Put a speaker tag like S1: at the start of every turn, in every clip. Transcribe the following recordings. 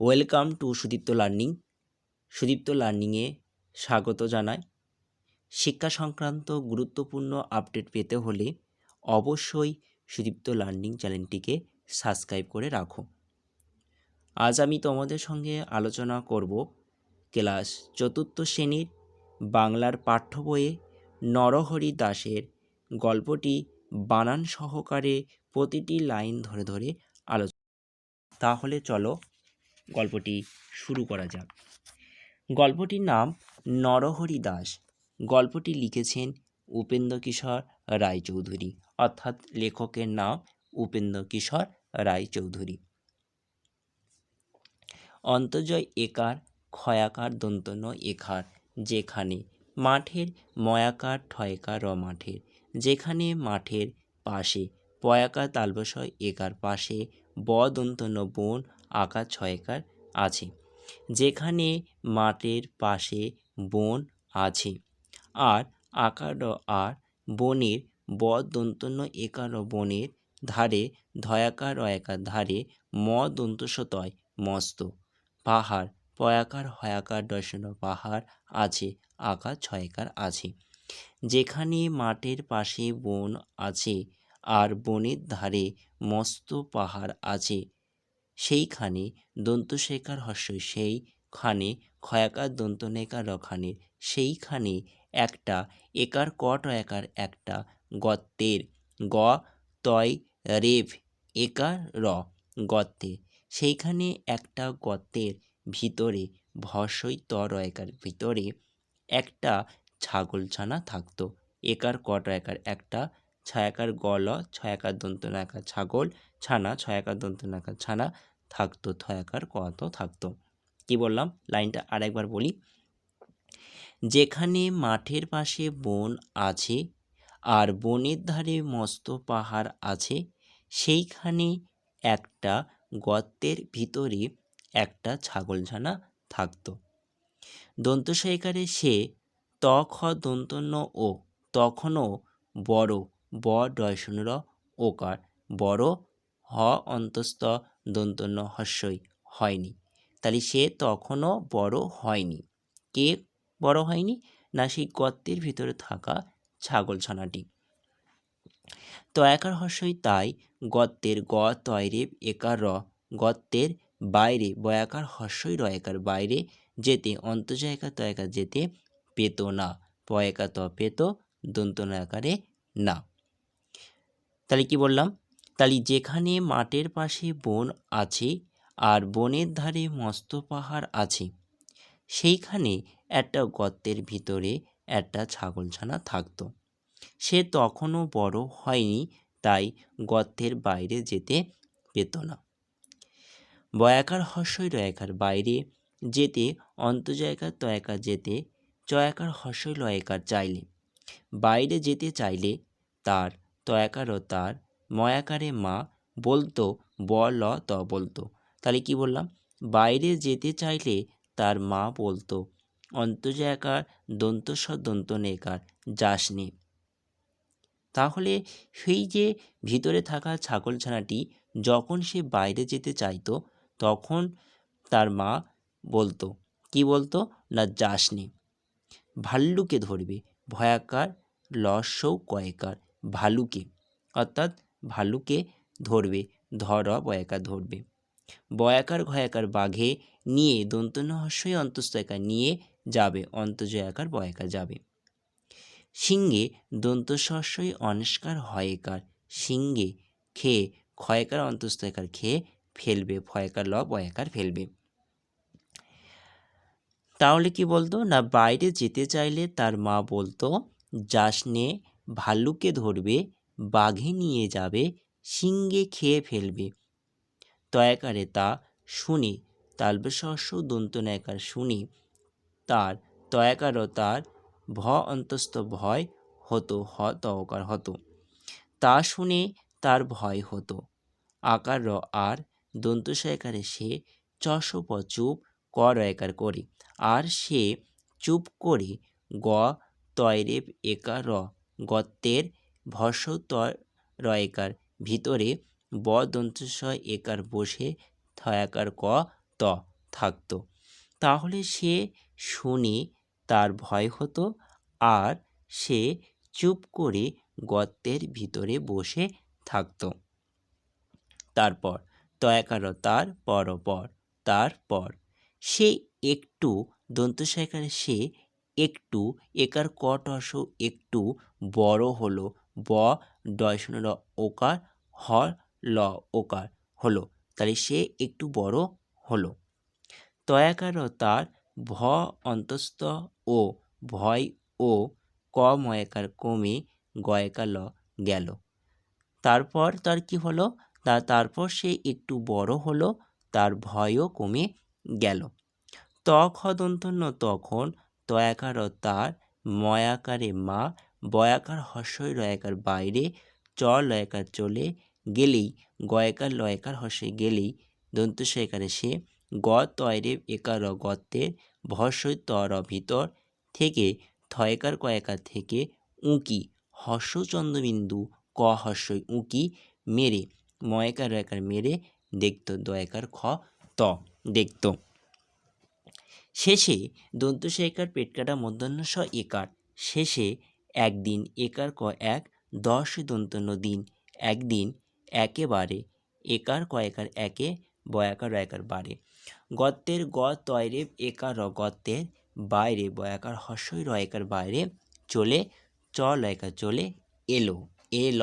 S1: Welcome to Sudipta learning. Sudipta লার্নিংয়ে স্বাগত জানাই। শিক্ষা সংক্রান্ত গুরুত্বপূর্ণ আপডেট পেতে হলে অবশ্যই সুদীপ্ত লার্নিং চ্যানেলটিকে সাবস্ক্রাইব করে রাখো। আজ আমি তোমাদের সঙ্গে আলোচনা করব ক্লাস চতুর্থ শ্রেণির বাংলার পাঠ্য বইয়ে নরহরি দাসের গল্পটি বানান সহকারে প্রতিটি লাইন ধরে ধরে আলোচনা তাহলে চলো গল্পটি শুরু করা যাক। গল্পটির নাম নরহরি দাস। গল্পটি লিখেছেন উপেন্দ্র কিশোর রায়চৌধুরী, অর্থাৎ লেখকের নাম উপেন্দ্র কিশোর রায়চৌধুরী। অন্তর্জয় একার, ক্ষয়াকার, দন্তন্য একার, যেখানে মাঠের ময়াকার, ঠয়কার র মাঠের যেখানে মাঠের পাশে পয়াকার, তালবসয় একার পাশে ব দন্তন্য বন আকার ছয়কার আছে। যেখানে মাঠের পাশে বন আছে আর আকার আর বনের ব দন্তন্য একার বনের ধারে ধয়াকার রয়াকার ধারে ম দন্তস্বতয় মস্ত। পাহাড় পয়াকার, হয়াকার, দর্শন পাহাড় আছে আকার ছয়কার আছে। যেখানে মাঠের পাশে বন আছে আর বনের ধারে মস্ত পাহাড় আছে সেইখানে দন্তশেখার হস্য সেইখানে ক্ষয়াকার দন্তনেকার রখানে, সেইখানে একটা একার কট একার একটা গর্তের গ তয় রেভ, একার র গর্তে সেইখানে একটা গর্তের ভিতরে ভস্যই, তর একার ভিতরে একটা ছাগলছানা থাকতো। একার কট একার একটা ছায়াকার গল, ছয়াকার দন্ত নাকার ছাগল, ছানা, ছয়াকার দন্ত নাকার ছানা থাকতো থয়াকার কত থাকতো। কি বললাম? লাইনটা আরেকবার বলি। যেখানে মাঠের পাশে বন আছে আর বনের ধারে মস্ত পাহাড় আছে, সেইখানে একটা গর্তের ভিতরে একটা ছাগলছানা থাকত। দন্তসাইকারে সে তখ দন্তন্য ও তখনও বড় ব ডয়শনর ওকার বড় হ অন্তস্থ দন্তন্য হস্যই হয়নি। তাহলে সে তখনও বড় হয়নি। কে বড় হয়নি? না, সেই গর্তের ভিতরে থাকা ছাগলছানাটি তয়াকার হস্যই তাই গর্তের গ, তয়রে, একার র, গর্তের বাইরে, বয়াকার হস্যই রয়াকার বাইরে যেতে অন্তজয়কার তয়াকার যেতে পেত না পয়াকা ত পেত দন্তনাকারে না। তাহলে কি বললাম? তাহলে যেখানে মাঠের পাশে বন আছে আর বনের ধারে মস্ত পাহাড় আছে, সেইখানে একটা গর্তের ভিতরে একটা ছাগলছানা থাকতো। সে তখনও বড় হয়নি, তাই গর্তের বাইরে যেতে পেত না। বয়াকার হস্যই রয়াকার বাইরে যেতে অন্তজয়কার তয়াকার যেতে, চয়াকার হস্যই লয়াকার চাইলে। বাইরে যেতে চাইলে তার তয়াকার ও তার ময়াকারে মা বলতো ব ল, ত, বলতো। তাহলে কি বললাম? বাইরে যেতে চাইলে তার মা বলতো অন্তজয়াকার দন্তস্ব দন্ত নেকার, যাসনি। তাহলে সেই যে ভিতরে থাকা ছাগলছানাটি যখন সে বাইরে যেতে চাইতো, তখন তার মা বলতো, কি বলতো? না, যাসনি। ভাল্লুকে ধরবে, ভয়াকার লস্যৌ কয়েকার, ভালুকে। অর্থাৎ ভালুকে ধরবে, ধর বয়াকার ধরবে। বয়াকার ঘয়াকার বাঘে নিয়ে দন্তন্য হস্যই অন্তস্তয়কার নিয়ে যাবে অন্তজয়াকার বয়াকার যাবে। সিংহে দন্তস্বস্যই অনস্কার হয়েকার, সিংহে খেয়ে ক্ষয়কার অন্তস্তয়কার খেয়ে ফেলবে ভয়কার ল বয়াকার ফেলবে। তাহলে কি বলতো? না বাইরে যেতে চাইলে তার মা বলতো, যাস নে ভাল্লুকে ধরবে বাঘে নিয়ে যাবে সিংহে খেয়ে ফেলবে। তয়াকারে তা শুনে দন্ত ন্যাকার শুনি তার তয়াকারও তার ভ অন্তস্থ ভয় হতো, হ তকার হতো। তা শুনে তার ভয় হতো। আকার র, আর দন্তসায়কারে সে চশ প, চুপ, ক রয়কার করে। আর সে চুপ করে গ তয়রেব একা, র, গত্তের ভস্য রয়কার। ভিতরে ব দন্তস্বয় একার বসে থয়াকার ক ত থাকতো। তাহলে সে শুনে তার ভয় হতো আর সে চুপ করে গর্তের ভিতরে বসে থাকতো। তারপর তয়াকার তার পর পর তারপর সে একটু দন্তসাইকারে সে একটু, একার কট অস একটু বড় হলো ব ডয়সন র ওকার, হ ল ওকার হলো। তাহলে সে একটু বড় হলো। তয়াকার তার ভ অন্তস্থ ও ভয় ও ক ময়াকার কমে গয়কার ল গেল। তারপর তার কি হলো? তা তারপর সে একটু বড় হলো, তার ভয়ও কমে গেল। ত খ দন্তন্য তখন তয়াকার তার ময়াকারে মা বয়াকার হর্ষই রয়াকার বাইরে চ লয়াকার চলে গেলেই, গয়াকার লয়াকার হর্ষে গেলেই দন্ত দন্তস্বয়কারে সে গ তয়রে একার গত্তের ভস্যই তর ভিতর থেকে, থয়কার কয়াকার থেকে উঁকি হর্ষ চন্দ্রবিন্দু ক হর্ষই উঁকি মেরে, ময়কার রয়কার মেরে দেখত, দয়াকার খ ত দেখত। শেষে দন্তস্বয়কার পেটকাটা মধ্যাহ্ন স একার, শেষে একদিন একার ক এক দশ দন্তন্য দিন একদিন একেবারে একার কয়েকার একে, বয়াকার রয়াকার বারে। গত্তের গ তয়রে একার র গত্তের বাইরে, বয়াকার হর্ষই রয়াকার বাইরে চলে, চ লয়কার চলে এলো, এ ল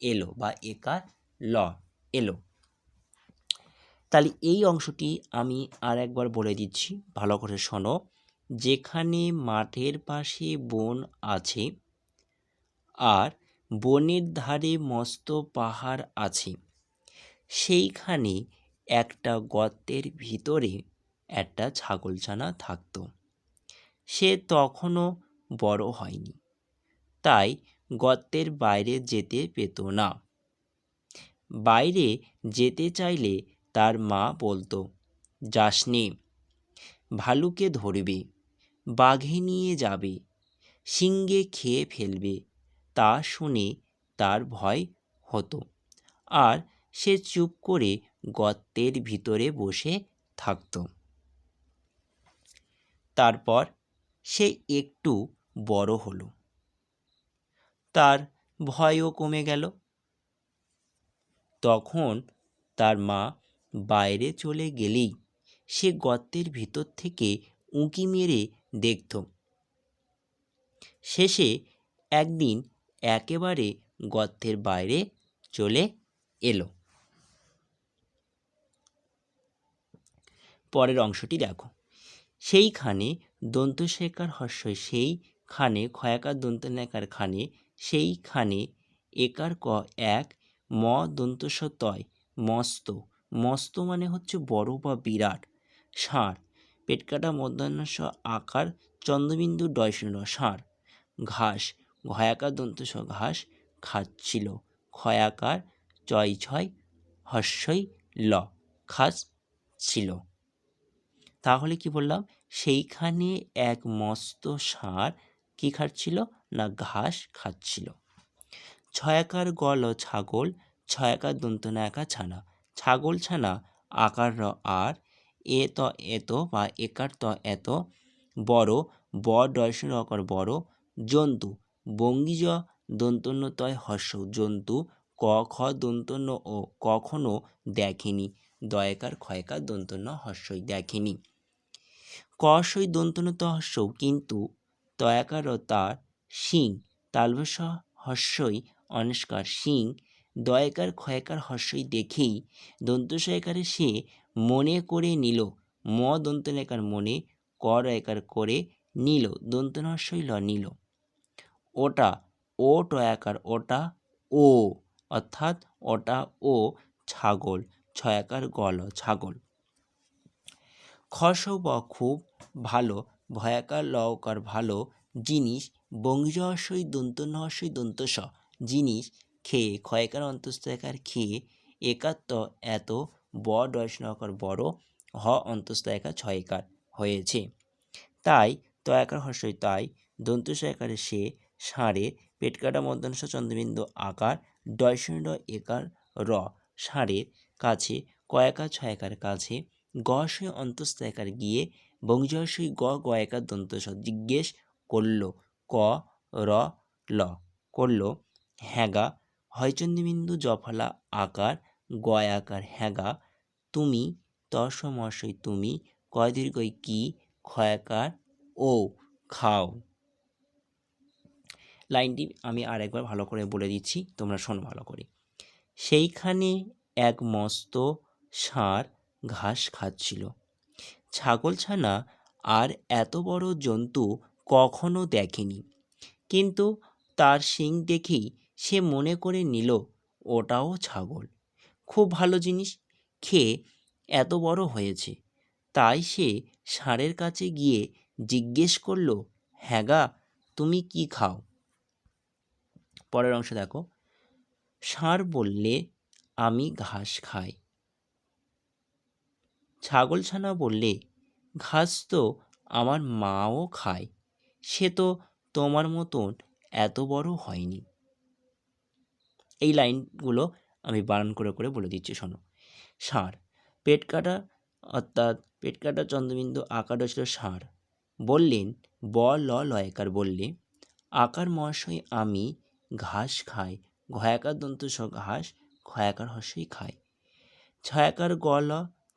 S1: এলো বা একার ল এলো। তাহলে এই অংশটি আমি আর একবার বলে দিচ্ছি, ভালো করে শোনো। যেখানে মাঠের পাশে বন আছে আর বনের ধারে মস্ত পাহাড় আছে, সেইখানে একটা গর্তের ভিতরে একটা ছাগলছানা থাকতো। সে তখনও বড় হয়নি, তাই গর্তের বাইরে যেতে পেত না। বাইরে যেতে চাইলে তার মা বলতো যাসনি ভালুকে ধরবে। বাঘে নিয়ে যাবে, সিংহে খেয়ে ফেলবে, তা শুনে তার ভয় হতো। আর সে চুপ করে গর্তের ভিতরে বসে থাকত। তারপর সে একটু বড় হলো। তার ভয়ও কমে গেল। তখন তার মা বাইরে চলে গেলেই সে গর্তের ভিতর থেকে উঁকি মেরে দেখত। শেষে একদিন একেবারে গর্তের বাইরে চলে এলো। পরের অংশটি দেখো। সেইখানে দন্তশেখার হর্ষই সেইখানে ক্ষয়াকার দন্তনাকার খানে, সেইখানে একার ক এক ম দন্তস তয় মস্ত। মস্ত মানে হচ্ছে বড় বা বিরাট। ষাঁড়। পেটকাটা মধ্যাহ্নস আকার চন্দ্রবিন্দু ডয়শূন্য ষাঁড় ঘাস ঘয়াকার দন্তস ঘাস খাচ্ছিল। ক্ষয়াকার চয় ছয় হর্ষই, ল খাস ছিল তাহলে কি বললাম? সেইখানে এক মস্ত ষাঁড় কী খাচ্ছিল না ঘাস খাচ্ছিল? ছয়াকার গল ছাগল, ছয়াকার দন্তনা একা ছানা। ছাগল ছানা আকার র আর এ ত এত বা একার ত এত বড়, ব ডয়সন অকার বড়, জন্তু, বঙ্গীজ দন্তন্য তয় হর্ষ, জন্তু, ক খ দন্তন্য ও কখনো দেখেনি, দয়কার ক্ষয়কার দন্তন্য হর্ষই দেখেনি। কসই দন্তন্য ত হর্ষও কিন্তু তয়াকার তার শিং তালবস হর্ষই অনস্কার শিং, দয়কার ক্ষয়কার হর্ষই দেখেই দন্তসয়কারে সে মনে করে নিল। ম দন্তনেকার মনে কর একার করে নিল। দন্তনহর্ষই ল নিল। ওটা ও টয়াকার ওটা ও, অর্থাৎ ওটা ও ছাগল, ছয়াকার গল, ছাগল। খস বা খুব ভালো, ভয়াকার লকার ভালো জিনিস, বঙ্গীজহস্যই দন্ত নহস্যই দন্তস জিনিস খেয়ে ক্ষয়কার অন্তস্তয়কার খেয়ে একাত্ত এত ব ডয়সনকার বড় হ অন্তস্তয়কার ছয়কার হয়েছে। তাই তয়াকার হর্ষই তাই দন্তসয়কারে সে ষাঁড়ের পেটকাটা মধ্যাংশ চন্দ্রবিন্দু আকার ডয়সন একার র ষাঁড়ের কাছে কয়াকার ছয়াকার কাছে গ সই অন্তস্থ একার গিয়ে বংজয়সই গ গ একার দন্ত স জিজ্ঞেস করল, ক র ল, করল হ্যাগা হয়চন্দ্রবিন্দু জফলা আকার গয় আকার হ্যাগা তুমি তসমসই তুমি কয় দীর্ঘই কি ক্ষয়াকার ও, খাও। লাইনটি আমি আর একবার ভালো করে বলে দিচ্ছি, তোমরা শোনো ভালো করে। সেইখানে এক মস্ত ষাঁড় ঘাস খাচ্ছিল। ছাগলছানা আর এত বড় জন্তু কখনো দেখেনি। কিন্তু তার শিং দেখেই সে মনে করে নিল, ওটাও ছাগল। খুব ভালো জিনিস খেয়ে এত বড় হয়েছে। তাই সে ষাঁড়ের কাছে গিয়ে জিজ্ঞেস করল হ্যাগা তুমি কি খাও? পরের অংশ দেখো, ষাঁড় বললে আমি ঘাস খাই। ছাগলছানা বললে, ঘাস তো আমার মাও খায়, সে তো তোমার মতন এত বড় হয়নি। এই লাইনগুলো আমি বারণ করে করে বলে দিচ্ছি, শোনো। ষাঁড় পেট কাটা, অর্থাৎ পেট কাটা চন্দ্রবিন্দু আকার ছিল ষাঁড় বললেন, ব, ল লয়কার বললে, আকার মহাশয়, আমি ঘাস খাই, ঘয়াকার দন্ত ঘাস ক্ষয়াকার হর্ষই খাই। ছয়াকার গ, ল,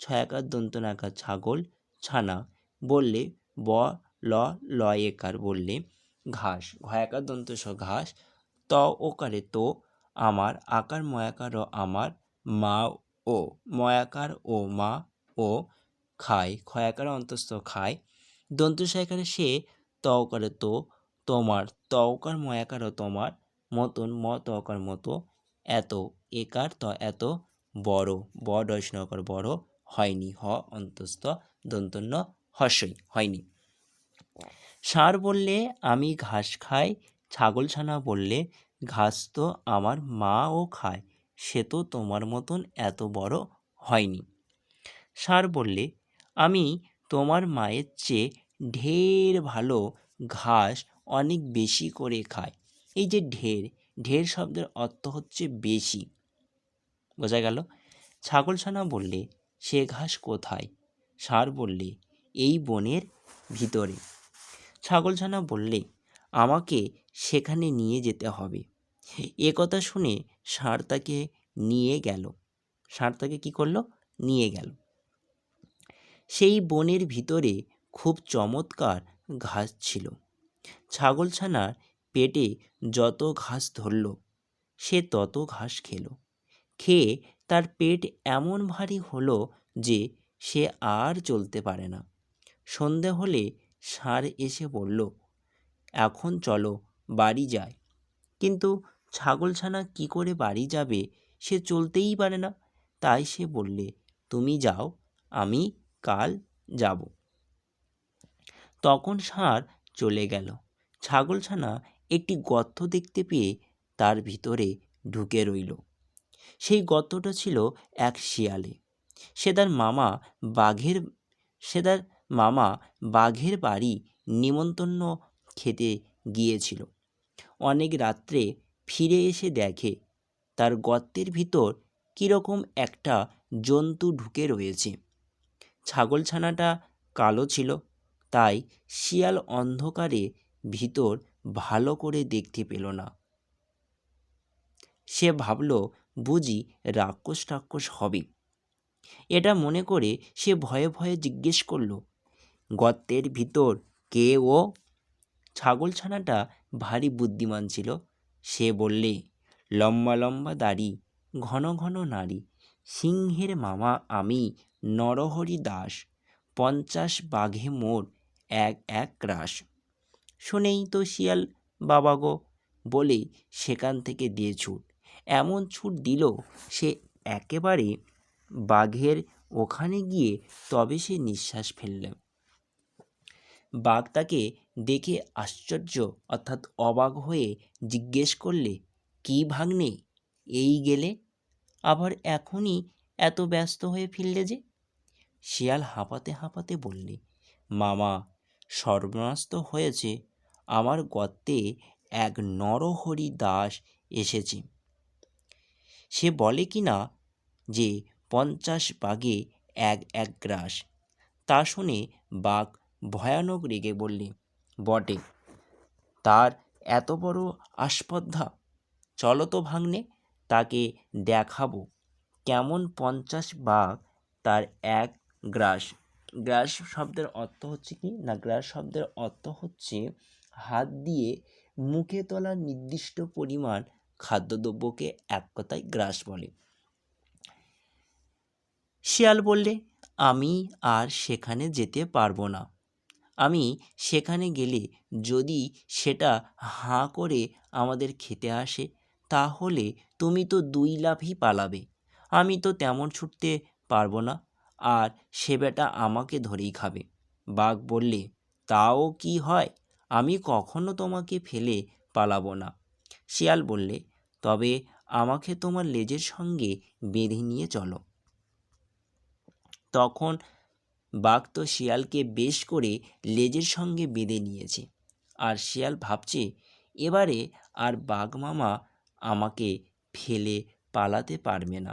S1: ছয়াকার দন্ত নাকার ছাগল, ছানা। বললে, ব, ল লয়েকার বললে, ঘাস, ঘয়াকার দন্ত ঘাস, ত, ওকারে তো আমার আকার ময়াকার ও আমার মা ও, ময়াকার ও মা ও খায়, ক্ষয়াকার অন্তস্থ খায়। দন্ত সয়কারে সে তওকারে তো তোমার তওকার ময়াকার ও তোমার মতন, ম তকার মতো এত একার ত এত বড়, ব ডয়সনকার বড় হয়নি, হ অন্তস্থ দন্তন্য হর্ষই হয়নি। ষাঁড় বললে আমি ঘাস খাই ছাগলছানা বললে ঘাস তো আমার মাও খায়, সে তো তোমার মতন এত বড় হয়নি। ষাঁড় বললে, আমি তোমার মায়ের চেয়ে ঢের ভালো ঘাস অনেক বেশি করে খায় এই যে ঢের ঢের শব্দের অর্থ হচ্ছে বেশি। বোঝা গেল? ছাগলছানা বললে, সে ঘাস কোথায়? ষাঁড় বললে, এই বনের ভিতরে। ছাগলছানা বললে, আমাকে সেখানে নিয়ে যেতে হবে। এ কথা শুনে ষাঁড় তাকে নিয়ে গেল। ষাঁড় তাকে কী করল? নিয়ে গেল। সেই বনের ভিতরে খুব চমৎকার ঘাস ছিল। ছাগলছানার পেটে যত ঘাস ধরল, সে তত ঘাস খেলো। খেয়ে তার পেট এমন ভারী হলো যে সে আর চলতে পারে না। সন্ধে হলে ষাঁড় এসে বলল, এখন চলো, বাড়ি যায় কিন্তু ছাগলছানা কি করে বাড়ি যাবে সে চলতেই পারে না। তাই সে বললে, তুমি যাও, আমি কাল যাব। তখন ষাঁড় চলে গেল। ছাগলছানা একটি গর্ত দেখতে পেয়ে তার ভিতরে ঢুকে রইল। সেই গর্তটা ছিল এক শিয়ালে। সে তার মামা বাঘের, সে তার মামা বাঘের বাড়ি নিমন্ত্রণ খেতে গিয়েছিল। অনেক রাত্রে ফিরে এসে দেখে তার গর্তের ভিতর কীরকম একটা জন্তু ঢুকে রয়েছে। ছাগলছানাটা কালো ছিল, তাই শিয়াল অন্ধকারে ভিতর ভালো করে দেখতে পেল না। সে ভাবল, বুঝি রাক্ষস টাক্ষস হবে। এটা মনে করে সে ভয়ে ভয়ে জিজ্ঞেস করল, গর্তের ভিতর কে ও? ছাগলছানাটা ভারী বুদ্ধিমান ছিল সে বললে, লম্বা লম্বা দাড়ি, ঘন ঘন নারী, সিংহের মামা আমি নরহরি দাস, পঞ্চাশ বাঘে মোর এক এক রাস। শুনেই তো শিয়াল বাবা গো, বলে সেখান থেকে দিয়ে ছুট। এমন ছুট দিল সে একেবারে বাঘের ওখানে গিয়ে তবে সে নিঃশ্বাস ফেলল। বাঘ তাকে দেখে আশ্চর্য অর্থাৎ অবাক হয়ে জিজ্ঞেস করলে, কী ভাগ্নে, এই গেলে? আবার এখনই এত ব্যস্ত হয়ে ফিরলে যে? শিয়াল হাঁপাতে হাঁপাতে বললে, মামা, সর্বনাশ তো হয়েছে, আমার গর্তে এক নরহরি দাস এসেছে। সে বলে কি না যে পঞ্চাশ বাঘে এক এক গ্রাস, তা শুনে বাঘ ভয়ানক রেগে বললে, বটে, তার এত বড় আস্পর্ধা। চলো তো ভাগ্নে, তাকে দেখাবো। কেমন পঞ্চাশ বাঘ তার এক গ্রাস। গ্রাস শব্দের অর্থ হচ্ছে কি? না, গ্রাস শব্দের অর্থ হচ্ছে হাত দিয়ে মুখে তোলা নির্দিষ্ট পরিমাণ খাদ্যদ্রব্যকে এক কথায় গ্রাস বলে। শিয়াল বললে, আমি আর সেখানে যেতে পারব না। আমি সেখানে গেলে যদি সেটা হাঁ করে আমাদের খেতে আসে, তাহলে তুমি তো দুই লাফই পালাবে। আমি তো তেমন ছুটতে পারব না। আর সে বেটা আমাকে ধরেই খাবে। বাঘ বললে, তাও কি হয়? আমি কখনো তোমাকে ফেলে পালাবো না। শিয়াল বললে, তবে আমাকে তোমার লেজের সঙ্গে বেঁধে নিয়ে চলো। তখন বাঘ তো শিয়ালকে বেশ করে লেজের সঙ্গে বেঁধে নিয়েছে। আর শিয়াল ভাবছে, এবারে আর বাঘ মামা আমাকে ফেলে পালাতে পারবে না।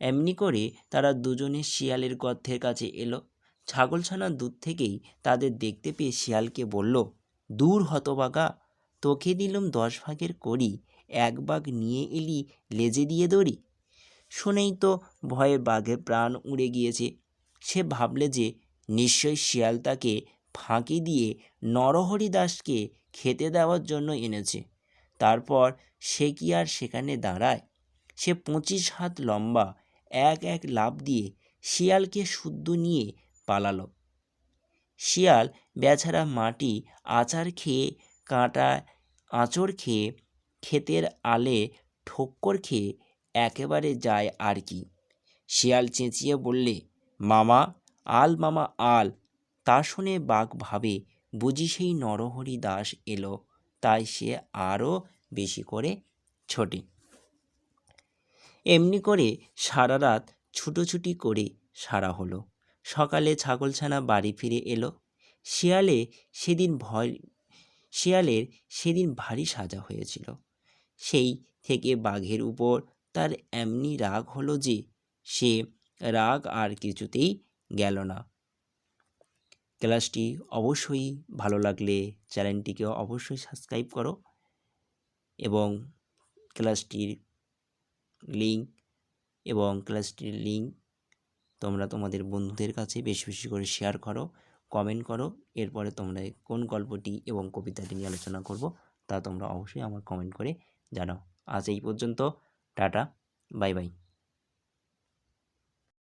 S1: এমনি করে তারা দুজনে শিয়ালের গর্থের কাছে এলো। ছাগলছানা দূর থেকেই তাদের দেখতে পেয়ে শিয়ালকে বলল, দূর হতবাগা, তোকে দিলুম দশ ভাগের করি এক বাঘ নিয়ে এলি লেজে দিয়ে দড়ি? শুনেই তো ভয়ে বাঘের প্রাণ উড়ে গিয়েছে। সে ভাবলে যে নিশ্চয়ই শিয়াল তাকে ফাঁকি দিয়ে নরহরি দাসকে খেতে দেওয়ার জন্য এনেছে। তারপর সে কি আর সেখানে দাঁড়ায়? সে পঁচিশ হাত লম্বা, এক এক লাফ দিয়ে শিয়ালকে শুদ্ধ নিয়ে পালালো। শিয়াল বেচারা মাটি, আচার খেয়ে, কাঁটা, আঁচড় খেয়ে, ক্ষেতের আলে ঠোক্কর খেয়ে একেবারে যায় আর কি। শিয়াল চেঁচিয়ে বললে মামা, আল মামা, আল। তা শুনে বাঘ ভাবে, বুঝি সেই নরহরি দাস এলো, তাই সে আরও বেশি করে ছোটে। এমনি করে সারা রাত ছুটোছুটি করে সারা হলো। সকালে ছাগলছানা বাড়ি ফিরে এলো। শিয়ালে সেদিন ভয়, শিয়ালের সেদিন ভারী সাজা হয়েছিল। সেই থেকে বাঘের উপর তার এমনি রাগ হলো যে, সে রাগ আর কিছুতেই গেল না। ক্লাসটি অবশ্যই ভালো লাগলে চ্যানেলটিকে অবশ্যই সাবস্ক্রাইব করো এবং ক্লাসটির লিঙ্ক এবং ক্লাসটির লিঙ্ক তোমরা তোমাদের বন্ধুদের কাছে বেশি বেশি করে শেয়ার করো, কমেন্ট করো, এরপরে তোমরা কোন গল্পটি এবং কবিতাটি নিয়ে আলোচনা করব তা তোমরা অবশ্যই আমার কমেন্ট করে জানাও। আজ এই পর্যন্ত, টাটা, বাই বাই।